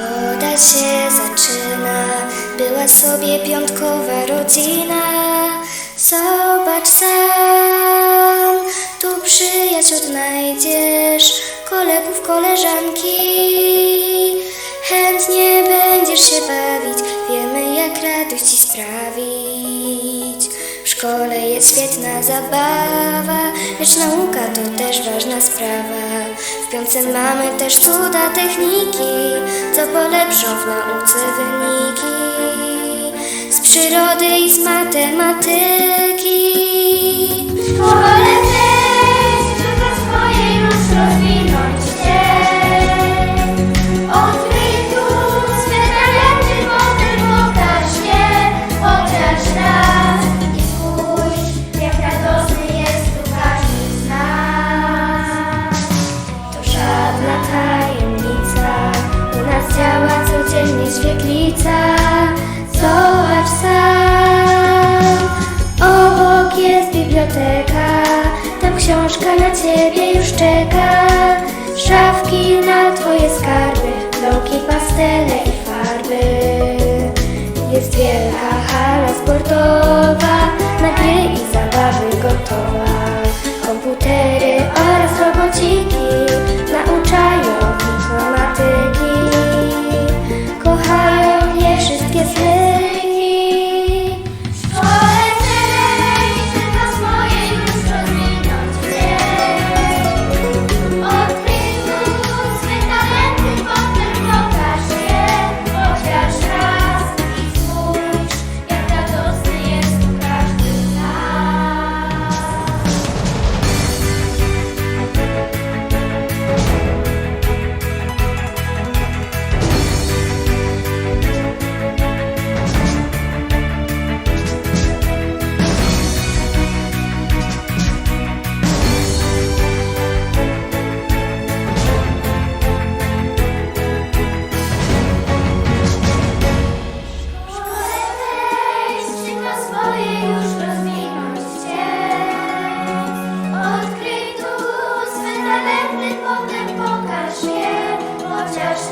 Szkoda się zaczyna, była sobie piątkowa rodzina. Zobacz sam, tu przyjaciół odnajdziesz, kolegów, koleżanki. Chętnie będziesz się bawić, wiemy jak radość ci sprawić. Szkole jest świetna zabawa, lecz nauka to też ważna sprawa. W piątce mamy też cuda techniki, co polepszą w nauce wyniki. Z przyrody i z matematyki. Codziennie świetlica. Zobacz sam, obok jest biblioteka, tam książka na ciebie już czeka. Szafki na twoje skarby, bloki, pastele i farby. Jest wielka hala sportowa, na gry i zabawy gotowa. just